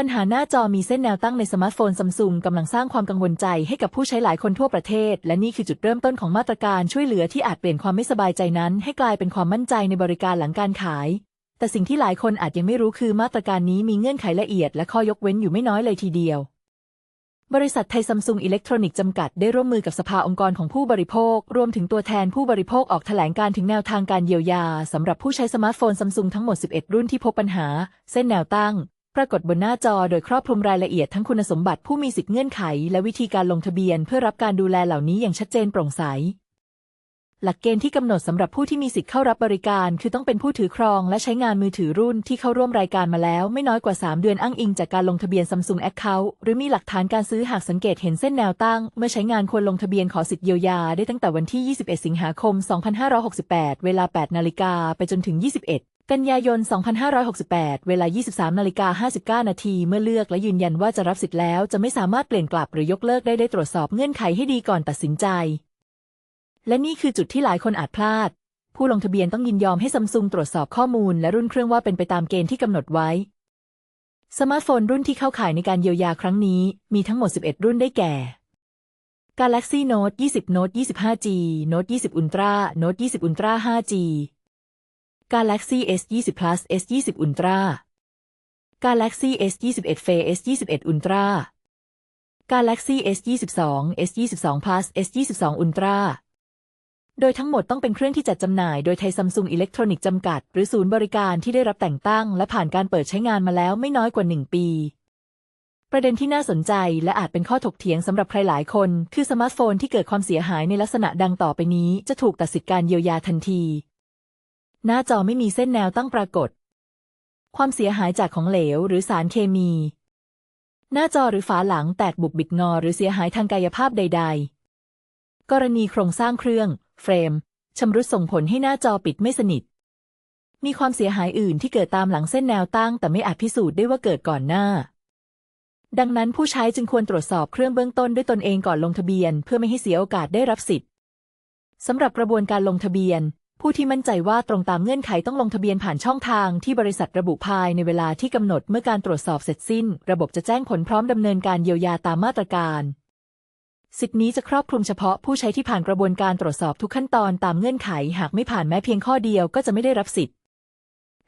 ปัญหาหน้าจอมีเส้นแนวตั้งในสมาร์ทโฟนซัมซุงกำลังสร้างความกังวลใจให้กับผู้ใช้หลายคนทั่วประเทศ และนี่คือจุดเริ่มต้นของมาตรการช่วยเหลือที่อาจเปลี่ยนความไม่สบายใจนั้น ให้กลายเป็นความมั่นใจในบริการหลังการขาย แต่สิ่งที่หลายคนอาจยังไม่รู้คือมาตรการนี้มีเงื่อนไขละเอียดและข้อยกเว้นอยู่ไม่น้อยเลยทีเดียว บริษัทไทยซัมซุงอิเล็กทรอนิกส์จำกัดได้ร่วมมือกับสภาองค์กรของผู้บริโภค รวมถึงตัวแทนผู้บริโภคออกแถลงการถึงแนวทางการเยียวยาสำหรับผู้ใช้สมาร์ทโฟนซัมซุงทั้งหมด 11 รุ่นที่พบปัญหา เส้นแนวตั้ง ปรากฏบนหน้าจอโดยครอบคลุมรายละเอียดทั้งคุณสมบัติผู้มีสิทธิเงื่อนไข และวิธีการลงทะเบียนเพื่อรับการดูแลเหล่านี้อย่างชัดเจนโปร่งใส หลักเกณฑ์ที่กำหนดสำหรับผู้ที่มีสิทธิ์เข้ารับบริการ คือต้องเป็นผู้ถือครองและใช้งานมือถือรุ่นที่เข้าร่วมรายการมาแล้ว ไม่น้อยกว่า 3 เดือนอ้างอิงจากการลงทะเบียน Samsung Account หรือมีหลักฐานการซื้อหากสังเกตเห็นเส้นแนวตั้ง เมื่อใช้งานควรลงทะเบียนขอสิทธิเยียวยาได้ตั้งแต่วันที่ 21 สิงหาคม 2568 เวลา 8 นาฬิกาไปจนถึง 21 กันยายน 2568 เวลา 23นาฬิกา59 นาทีเมื่อเลือกและยืนยันว่าจะรับสิทธิ์แล้ว จะไม่สามารถเปลี่ยนกลับหรือยกเลิกได้ได้ตรวจสอบเงื่อนไขให้ดีก่อนตัดสินใจ และนี่คือจุดที่หลายคนอาจพลาด ผู้ลงทะเบียนต้องยินยอมให้ซัมซุงตรวจสอบข้อมูลและรุ่นเครื่องว่าเป็นไปตามเกณฑ์ที่กำหนดไว้ สมาร์ทโฟนรุ่นที่เข้าข่ายในการเยียวยาครั้งนี้ มีทั้งหมด 11 รุ่นได้แก่ Galaxy Note 20 Note 25G Note 20 Ultra Note 20 Ultra 5G Galaxy S 20 Plus S 20 Ultra Galaxy S 21 Fe S 21 Ultra Galaxy S 22 S 22 Plus S 22 Ultra โดยทั้งหมดต้องเป็นเครื่องที่จัดจำหน่ายโดยไทยซัมซุงอิเล็กทรอนิกส์จำกัด หรือศูนย์บริการที่ได้รับแต่งตั้ง และผ่านการเปิดใช้งานมาแล้วไม่น้อยกว่า 1 ปี ประเด็นที่น่าสนใจและอาจเป็นข้อถกเถียงสำหรับใครหลายคน คือสมาร์ทโฟนที่เกิดความเสียหายในลักษณะดังต่อไปนี้ จะถูกตัดสิทธิการเยียวยาทันที หน้าจอไม่มีเส้นแนวตั้งปรากฏ ความเสียหายจากของเหลวหรือสารเคมี หน้าจอหรือฝาหลังแตกบุบบิดงอหรือเสียหายทางกายภาพใด ๆ กรณีโครงสร้างเครื่อง เฟรมชำรุดส่งผลให้หน้าจอปิดไม่สนิท มีความเสียหายอื่นที่เกิดตามหลังเส้นแนวตั้ง แต่ไม่อาจพิสูจน์ได้ว่าเกิดก่อนหน้า ดังนั้นผู้ใช้จึงควรตรวจสอบเครื่องเบื้องต้นด้วยตนเองก่อนลงทะเบียน เพื่อไม่ให้เสียโอกาสได้รับสิทธิ์สำหรับกระบวนการลงทะเบียน ผู้ที่มั่นใจว่าตรงตามเงื่อนไขต้องลงทะเบียนผ่านช่องทางที่บริษัทระบุภายในเวลาที่กำหนดเมื่อการตรวจสอบเสร็จสิ้น ระบบจะแจ้งผลพร้อมดำเนินการเยียวยาตามมาตรการ สิทธินี้จะครอบคลุมเฉพาะผู้ใช้ที่ผ่านกระบวนการตรวจสอบทุกขั้นตอนตามเงื่อนไข หากไม่ผ่านแม้เพียงข้อเดียวก็จะไม่ได้รับสิทธิ์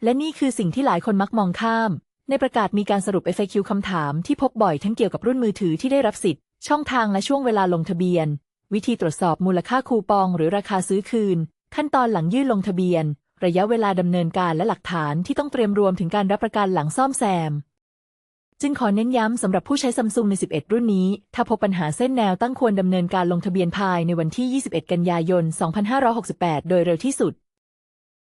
และนี่คือสิ่งที่หลายคนมักมองข้าม ในประกาศมีการสรุป FAQ คำถามที่พบบ่อยทั้งเกี่ยวกับรุ่นมือถือที่ได้รับสิทธิ์ช่องทางและช่วงเวลาลงทะเบียน วิธีตรวจสอบมูลค่าคูปอง หรือราคาซื้อคืน ขั้นตอนหลังยื่นลงทะเบียน ระยะเวลาดำเนินการและหลักฐานที่ต้องเตรียมรวมถึงการรับประกันหลังซ่อมแซม จึงขอเน้นย้ำสำหรับผู้ใช้ซัมซุงใน 11 รุ่นนี้ ถ้าพบปัญหาเส้นแนวตั้งควรดำเนินการลงทะเบียนภายในวันที่ 21 กันยายน 2568 โดยเร็วที่สุด